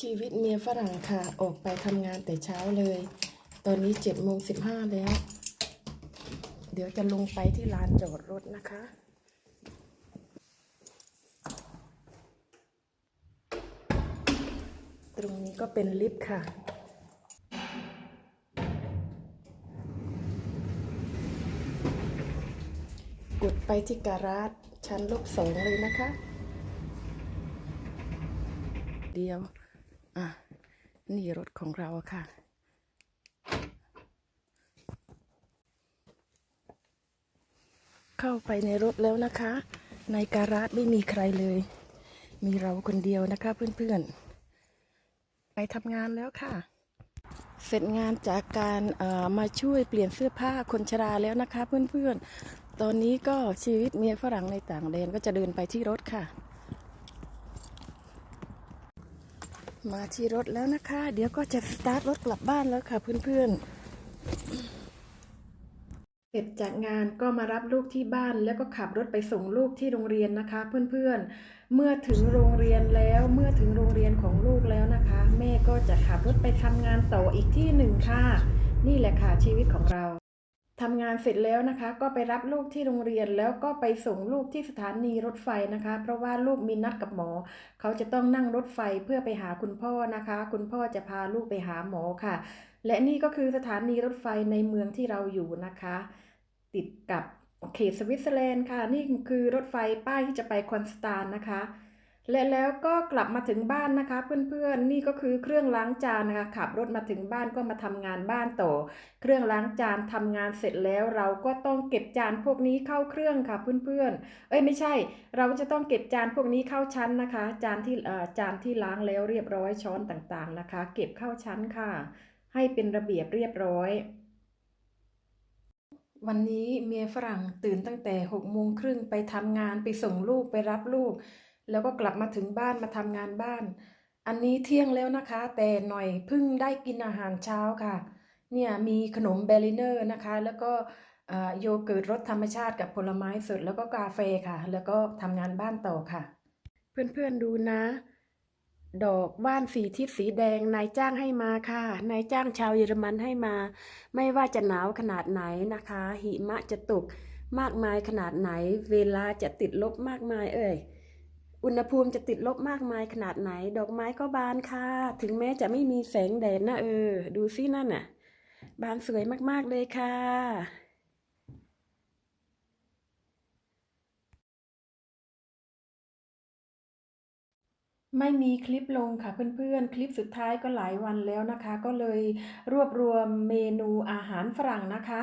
ชีวิตเมียฝรั่งค่ะ ออกไปทำงานแต่เช้าเลย ตอนนี้เจ็ดโมงสิบห้าแล้ว เดี๋ยวจะลงไปที่ลานจอดรถนะคะตรงนี้ก็เป็นลิฟต์ค่ะ กดไปที่การาจชั้นลบสองเลยนะคะ เดียว อะ นี่รถของเราค่ะ เข้าไปในรถแล้วนะคะ ในการาจไม่มีใครเลย มีเราคนเดียวนะคะเพื่อนๆ ไปทำงานแล้วค่ะ เสร็จงานจากการเอ่อมาช่วยเปลี่ยนเสื้อผ้าคนชราแล้วนะคะเพื่อนๆ ตอนนี้ก็ชีวิตเมียฝรั่งในต่างแดนก็จะเดินไปที่รถค่ะ มาที่รถแล้วนะคะ เดี๋ยวก็จะสตาร์ทรถกลับบ้านแล้วค่ะเพื่อนๆ เสร็จจากงานก็มารับลูกที่บ้านแล้วก็ขับรถไปส่งลูกที่โรงเรียนนะคะ เพื่อนๆ เมื่อถึงโรงเรียนแล้วเมื่อถึงโรงเรียนของลูกแล้วนะคะ แม่ก็จะขับรถไปทำงานต่ออีกที่หนึ่งค่ะ นี่แหละค่ะชีวิตของเรา ทำงานเสร็จแล้วนะคะ ก็ไปรับลูกที่โรงเรียนแล้วก็ไปส่งลูกที่สถานีรถไฟนะคะ เพราะว่าลูกมีนัดกับหมอ เขาจะต้องนั่งรถไฟเพื่อไปหาคุณพ่อนะคะ คุณพ่อจะพาลูกไปหาหมอค่ะ และนี่ก็คือสถานีรถไฟในเมืองที่เราอยู่นะคะ ติดกับเขตสวิตเซอร์แลนด์ค่ะ นี่คือรถไฟป้ายที่จะไปคอนสแตานนะคะ และแล้วก็กลับมาถึงบ้านนะคะ เพื่อนๆ นี่ก็คือเครื่องล้างจานนะคะขับรถมาถึงบ้านก็มาทำงานบ้านต่อ เครื่องล้างจานทำงานเสร็จแล้ว เราก็ต้องเก็บจานพวกนี้เข้าเครื่องค่ะเพื่อนๆ เอ้ยไม่ใช่ เราจะต้องเก็บจานพวกนี้เข้าชั้นนะคะ จานที่เอ่อจานที่ล้างแล้วเรียบร้อยช้อนต่างๆนะคะ เก็บเข้าชั้นค่ะ ให้เป็นระเบียบเรียบร้อยวันนี้เมียฝรั่งตื่นตั้งแต่หกโมงครึ่งไปทำงานไปส่งลูกไปรับลูก แล้วก็กลับมาถึงบ้านมาทำงานบ้าน อันนี้เที่ยงแล้วนะคะ แต่หน่อยเพิ่งได้กินอาหารเช้าค่ะ เนี่ยมีขนมเบลิเนอร์นะคะ แล้วก็โยเกิร์ตรสธรรมชาติกับผลไม้สดแล้วก็กาแฟค่ะ แล้วก็ทำงานบ้านต่อค่ะ เพื่อนๆดูนะ ดอกบ้านสีทิศสีแดงนายจ้างให้มาค่ะนายจ้างชาวเยอรมันให้มา ไม่ว่าจะหนาวขนาดไหนนะคะ หิมะจะตกมากมายขนาดไหน เวลาจะติดลบมากมายเอ่ย อุณหภูมิจะติดลบมากมายขนาดไหน ดอกไม้ก็บานค่ะ ถึงแม้จะไม่มีแสงแดดนะเออ ดูสินั่นน่ะ บานสวยมากๆเลยค่ะ ไม่มีคลิปลงค่ะเพื่อนๆ คลิปสุดท้ายก็หลายวันแล้วนะคะ ก็เลยรวบรวมเมนูอาหารฝรั่งนะคะ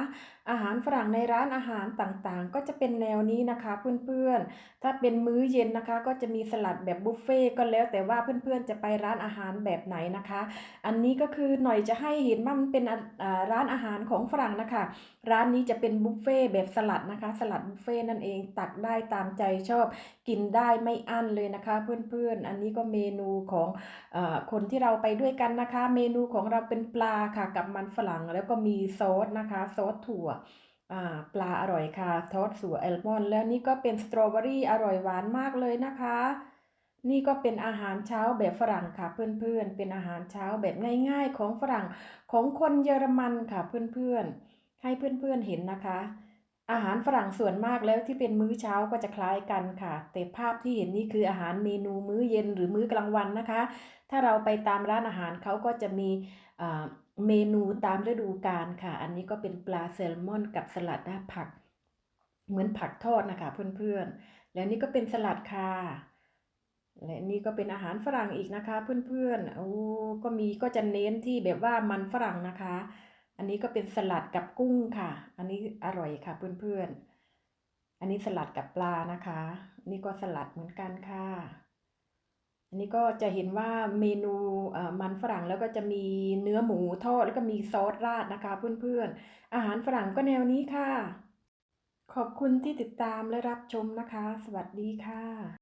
อาหารฝรั่งในร้านอาหารต่างๆ ก็จะเป็นแนวนี้นะคะเพื่อนๆ ถ้าเป็นมื้อเย็นนะคะ ก็จะมีสลัดแบบบุฟเฟ่ก็แล้วแต่ว่าเพื่อนๆ จะไปร้านอาหารแบบไหนนะคะ อันนี้ก็คือหน่อยจะให้เห็นว่ามันเป็นอ่าร้านอาหารของฝรั่งนะคะ ร้านนี้จะเป็นบุฟเฟ่แบบสลัดนะคะ สลัดบุฟเฟ่นั่นเองตักได้ตามใจชอบ กินได้ไม่อั้นเลยนะคะ เพื่อนๆ อันนี้ก็เมนูของอคนที่เราไปด้วยกันนะคะ เมนูของเราเป็นปลาค่ะกับมันฝรั่งแล้วก็มีซอสนะคะซอสถั่วปลาอร่อยค่ะทอดสัวแอลมอนแล้วนี่ก็เป็นสตรอเบอรี่อร่อยหวานมากเลยนะคะ นี่ก็เป็นอาหารเช้าแบบฝรั่งค่ะ เพื่อนๆ เป็นอาหารเช้าแบบง่ายๆ ของฝรั่งของคนเยอรมันค่ะเพื่อนๆ ให้เพื่อนๆเห็นนะคะ อาหารฝรั่งส่วนมากแล้วที่เป็นมื้อเช้าก็จะคล้ายกันค่ะ แต่ภาพที่เห็นนี่คืออาหารเมนูมื้อเย็นหรือมื้อกลางวันนะคะ ถ้าเราไปตามร้านอาหารเขาก็จะมีเมนูตามฤดูกาลค่ะ อันนี้ก็เป็นปลาแซลมอนกับสลัดนะผัก เหมือนผักทอดนะคะเพื่อนๆ แล้วนี่ก็เป็นสลัดค่ะ และนี่ก็เป็นอาหารฝรั่งอีกนะคะ เพื่อนๆ โอ้ก็มีก็จะเน้นที่แบบว่ามันฝรั่งนะคะ อันนี้ก็เป็นสลัดกับกุ้งค่ะ อันนี้อร่อยค่ะเพื่อนๆ อันนี้สลัดกับปลานะคะ นี่ก็สลัดเหมือนกันค่ะ อันนี้ก็จะเห็นว่าเมนูมันฝรั่งแล้วก็จะมีเนื้อหมูทอดแล้วก็มีซอสราดนะคะเพื่อนๆ อาหารฝรั่งก็แนวนี้ค่ะ ขอบคุณที่ติดตามและรับชมนะคะ สวัสดีค่ะ